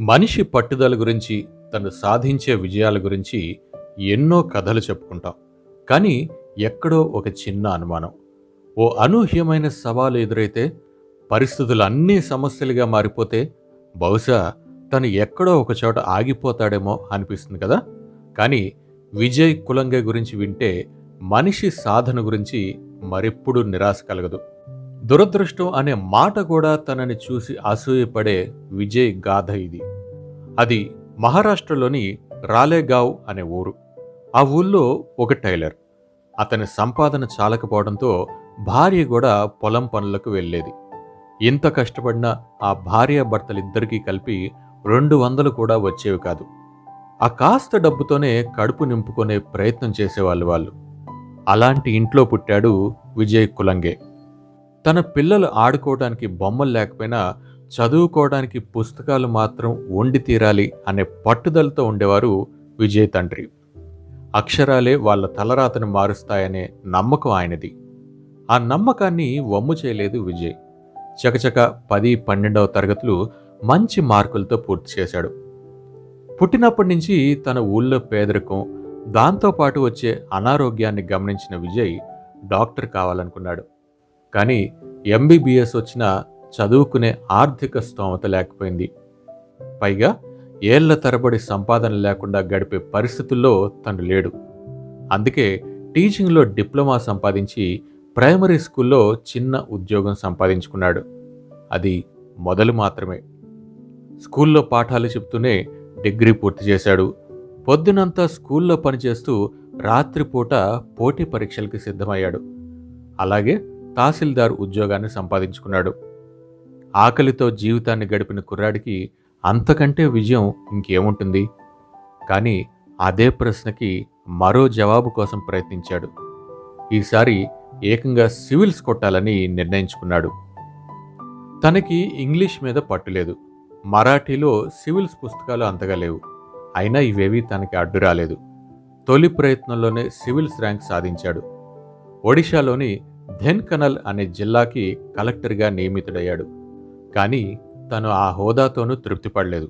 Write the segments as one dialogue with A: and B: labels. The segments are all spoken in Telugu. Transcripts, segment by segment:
A: మనిషి పట్టుదల గురించి తను సాధించే విజయాల గురించి ఎన్నో కథలు చెప్పుకుంటాం. కానీ ఎక్కడో ఒక చిన్న అనుమానం. ఓ అనూహ్యమైన సవాలు ఎదురైతే పరిస్థితులు అన్నీ సమస్యలుగా మారిపోతే బహుశా తను ఎక్కడో ఒక చోట ఆగిపోతాడేమో అనిపిస్తుంది కదా? కానీ విజయ్ కులంగ గురించి వింటే మనిషి సాధన గురించి మరెప్పుడూ నిరాశ కలగదు. దురదృష్టం అనే మాట కూడా తనని చూసి అసూయపడే విజయ్ గాథ ఇది. అది మహారాష్ట్రలోని రాలేగావ్ అనే ఊరు. ఆ ఊళ్ళో ఒక టైలర్. అతని సంపాదన చాలకపోవడంతో భార్య కూడా పొలం పనులకు వెళ్ళేది. ఎంత కష్టపడినా ఆ భార్య భర్తలిద్దరికీ కలిపి రెండు వందలు కూడా వచ్చేవి కాదు. ఆ కాస్త డబ్బుతోనే కడుపు నింపుకునే ప్రయత్నం చేసేవాళ్ళు వాళ్ళు. అలాంటి ఇంట్లో పుట్టాడు విజయ్ కులంగే. తన పిల్లలు ఆడుకోవడానికి బొమ్మలు లేకపోయినా చదువుకోవడానికి పుస్తకాలు మాత్రం వండి తీరాలి అనే పట్టుదలతో ఉండేవారు విజయ్ తండ్రి. అక్షరాలే వాళ్ళ తలరాతను మారుస్తాయనే నమ్మకం ఆయనది. ఆ నమ్మకాన్ని వమ్ము చేయలేదు విజయ్. చకచక పది పన్నెండవ తరగతులు మంచి మార్కులతో పూర్తి చేశాడు. పుట్టినప్పటి నుంచి తన ఊళ్ళో పేదరికం దాంతోపాటు వచ్చే అనారోగ్యాన్ని గమనించిన విజయ్ డాక్టర్ కావాలనుకున్నాడు. కానీ ఎంబీబీఎస్ వచ్చిన చదువుకునే ఆర్థిక స్తోమత లేకపోయింది. పైగా ఏళ్ళ తరబడి సంపాదన లేకుండా గడిపే పరిస్థితుల్లో తను లేడు. అందుకే టీచింగ్లో డిప్లొమా సంపాదించి ప్రైమరీ స్కూల్లో చిన్న ఉద్యోగం సంపాదించుకున్నాడు. అది మొదలు మాత్రమే. స్కూల్లో పాఠాలు చెప్తూనే డిగ్రీ పూర్తి చేశాడు. పొద్దునంతా స్కూల్లో పనిచేస్తూ రాత్రిపూట పోటీ పరీక్షలకి సిద్ధమయ్యాడు. అలాగే తహసీల్దార్ ఉద్యోగాన్ని సంపాదించుకున్నాడు. ఆకలితో జీవితాన్ని గడిపిన కుర్రాడికి అంతకంటే విజయం ఇంకేముంటుంది? కానీ అదే ప్రశ్నకి మరో జవాబు కోసం ప్రయత్నించాడు. ఈసారి ఏకంగా సివిల్స్ కొట్టాలని నిర్ణయించుకున్నాడు. తనకి ఇంగ్లీష్ మీద పట్టులేదు మరాఠీలో సివిల్స్ పుస్తకాలు అంతగా లేవు. అయినా ఇవేవీ తనకి అడ్డు రాలేదు. తొలి ప్రయత్నంలోనే సివిల్స్ ర్యాంక్ సాధించాడు. ఒడిశాలోని ధెన్కనల్ అనే జిల్లాకి కలెక్టర్గా నియమితుడయ్యాడు. కానీ తను ఆ హోదాతోనూ తృప్తిపడలేదు.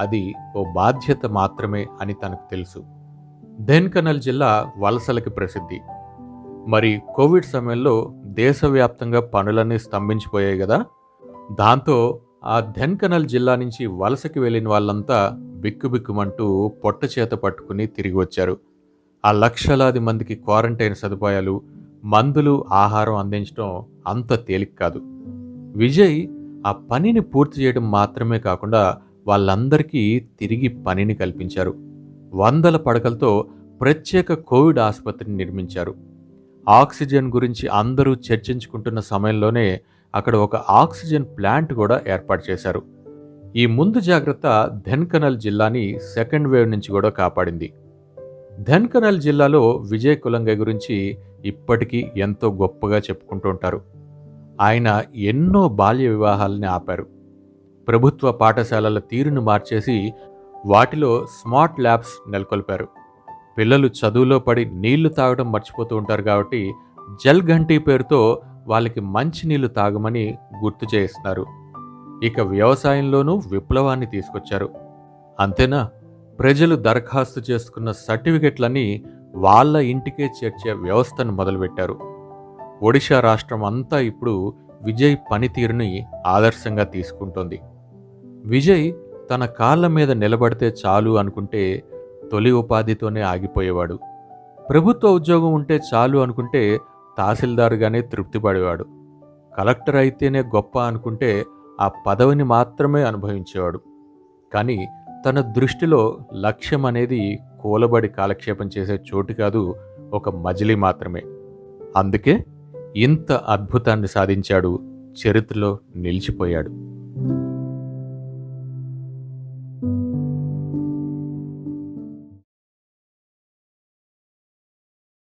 A: అది ఓ బాధ్యత మాత్రమే అని తనకు తెలుసు. ధెన్కనల్ జిల్లా వలసలకి ప్రసిద్ధి. మరి కోవిడ్ సమయంలో దేశవ్యాప్తంగా పనులన్నీ స్తంభించిపోయాయి కదా దాంతో ఆ ధెన్కనల్ జిల్లా నుంచి వలసకి వెళ్ళిన వాళ్ళంతా బిక్కుబిక్కుమంటూ పొట్ట చేత పట్టుకుని తిరిగి వచ్చారు. ఆ లక్షలాది మందికి క్వారంటైన్ సదుపాయాలు మందులు ఆహారం అందించడం అంత తేలిక కాదు. విజయ్ ఆ పనిని పూర్తి చేయడం మాత్రమే కాకుండా వాళ్ళందరికీ తిరిగి పనిని కల్పించారు. వందల పడకలతో ప్రత్యేక కోవిడ్ ఆసుపత్రిని నిర్మించారు. ఆక్సిజన్ గురించి అందరూ చర్చించుకుంటున్న సమయంలోనే అక్కడ ఒక ఆక్సిజన్ ప్లాంట్ కూడా ఏర్పాటు చేశారు. ఈ ముందు జాగ్రత్త ధెన్కనల్ జిల్లాని సెకండ్ వేవ్ నుంచి కూడా కాపాడింది. ధన్కనల్ జిల్లాలో విజయ్ కులంగ గురించి ఇప్పటికీ ఎంతో గొప్పగా చెప్పుకుంటూ ఉంటారు. ఆయన ఎన్నో బాల్య వివాహాలని ఆపారు. ప్రభుత్వ పాఠశాలల తీరును మార్చేసి వాటిలో స్మార్ట్ ల్యాబ్స్ నెలకొల్పారు. పిల్లలు చదువులో పడి నీళ్ళు తాగడం మర్చిపోతూ ఉంటారు కాబట్టి జల్ ఘంటీ పేరుతో వాళ్ళకి మంచి నీళ్ళు తాగమని గుర్తు చేస్తున్నారు ఇక వ్యవసాయంలోనూ విప్లవాన్ని తీసుకొచ్చారు. అంతేనా? ప్రజలు దరఖాస్తు చేసుకున్న సర్టిఫికెట్లని వాళ్ళ ఇంటికే చేర్చే వ్యవస్థను మొదలుపెట్టారు. ఒడిశా రాష్ట్రం అంతా ఇప్పుడు విజయ్ పనితీరుని ఆదర్శంగా తీసుకుంటోంది. విజయ్ తన కాళ్ళ మీద నిలబడితే చాలు అనుకుంటే తొలి ఉపాధితోనే ఆగిపోయేవాడు. ప్రభుత్వ ఉద్యోగం ఉంటే చాలు అనుకుంటే తహసీల్దారుగానే తృప్తిపడేవాడు. కలెక్టర్ అయితేనే గొప్ప అనుకుంటే ఆ పదవిని మాత్రమే అనుభవించేవాడు. కానీ తన దృష్టిలో లక్ష్యం అనేది కూలబడి కాలక్షేపం చేసే చోటు కాదు ఒక మజిలీ మాత్రమే. అందుకే ఇంత అద్భుతాన్ని సాధించాడు చరిత్రలో నిలిచిపోయాడు.